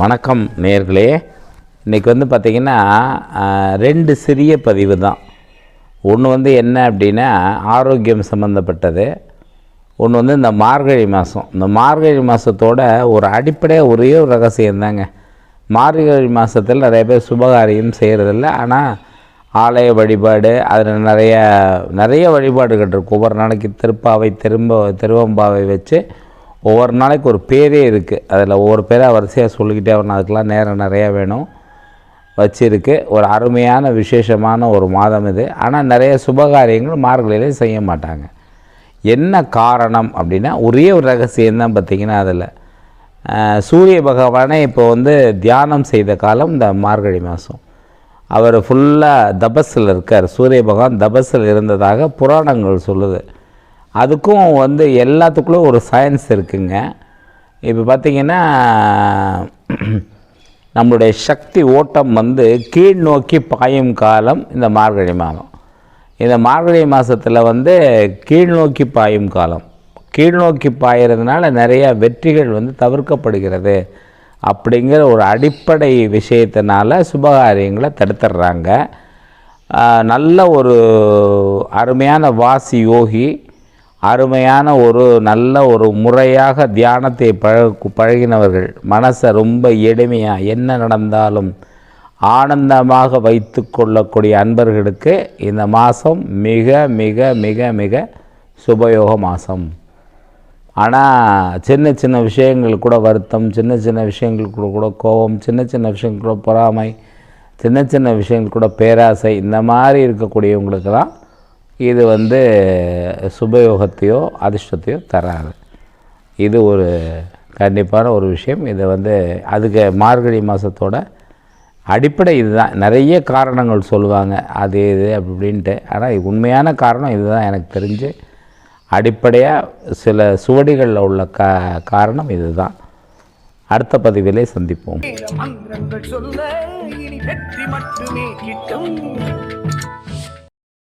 வணக்கம் நேர்களே. இன்றைக்கி வந்து பார்த்திங்கன்னா ரெண்டு சிறிய பதிவு தான். ஒன்று வந்து என்ன அப்படின்னா ஆரோக்கியம் சம்மந்தப்பட்டது ஒன்று வந்து இந்த மார்கழி மாதம் இந்த மார்கழி மாதத்தோட ஒரு அடிப்படையாக ஒரே ஒரு ரகசியம் தாங்க மார்கழி மாதத்தில் நிறைய பேர் சுபகாரியம் செய்கிறதில்ல ஆனால் ஆலய வழிபாடு அதில் நிறைய நிறைய வழிபாடுகள் இருக்கும் ஒவ்வொரு நாளைக்கு திருப்பாவை திரும்ப திருவம்பாவை வச்சு ஒவ்வொரு நாளைக்கு ஒரு பேரே இருக்குது அதில் ஒவ்வொரு பேராக வரிசையாக சொல்லிக்கிட்டே வரணும். அதுக்கெலாம் நேரம் நிறையா வேணும். வச்சிருக்கு. ஒரு அருமையான விசேஷமான ஒரு மாதம் இது. ஆனால் நிறைய சுபகாரியங்கள் மார்கழியிலே செய்ய மாட்டாங்க. என்ன காரணம் அப்படின்னா ஒரே ஒரு ரகசியம் தான் பார்த்தீங்கன்னா அதில். சூரிய பகவானை இப்போ வந்து தியானம் செய்த காலம் இந்த மார்கழி மாதம் அவர் ஃபுல்லாக தபஸில் இருக்கார். சூரிய பகவான் தபஸில் இருந்ததாக புராணங்கள் சொல்லுது. அதுக்கும் வந்து எல்லாத்துக்குள்ளே ஒரு சயின்ஸ் இருக்குங்க. இப்போ பார்த்திங்கன்னா நம்மளுடைய சக்தி ஓட்டம் வந்து கீழ் நோக்கி பாயும் காலம் இந்த மார்கழி மாதம். இந்த மார்கழி மாதத்தில் வந்து கீழ் நோக்கி பாயும் காலம். கீழ் நோக்கி பாயிறதுனால நிறைய வெற்றிகள் வந்து தவிர்க்கப்படுகிறது. அப்படிங்கிற ஒரு அடிப்படை விஷயத்தினால சுபகாரியங்களை தடுத்துடுறாங்க. நல்ல ஒரு அருமையான வாசி யோகி அருமையான ஒரு நல்ல ஒரு முறையாக தியானத்தை பழகு பழகினவர்கள். மனசை ரொம்ப எளிமையாக என்ன நடந்தாலும் ஆனந்தமாக வைத்து கொள்ளக்கூடிய அன்பர்களுக்கு இந்த மாதம் மிக மிக மிக மிக சுபயோக மாதம். ஆனால் சின்ன சின்ன விஷயங்கள் கூட வருத்தம் சின்ன சின்ன விஷயங்கள் கூட கூட கோபம் சின்ன சின்ன விஷயங்கள் கூட பொறாமை சின்ன சின்ன விஷயங்கள் கூட பேராசை இந்த மாதிரி இருக்கக்கூடியவங்களுக்கெல்லாம் இது வந்து சுபயோகத்தையோ அதிர்ஷ்டத்தையோ தராது. இது ஒரு கண்டிப்பான ஒரு விஷயம். இதை வந்து அதுக்கு மார்கழி மாதத்தோட அடிப்படை இதுதான். நிறைய காரணங்கள் சொல்லுவாங்க. அது இது அப்படின்ட்டு ஆனால் உண்மையான காரணம் இதுதான் எனக்கு தெரிஞ்சு. அடிப்படையாக சில சுவடிகளில் உள்ள க காரணம் இதுதான். அடுத்த பதிவிலே சந்திப்போம்.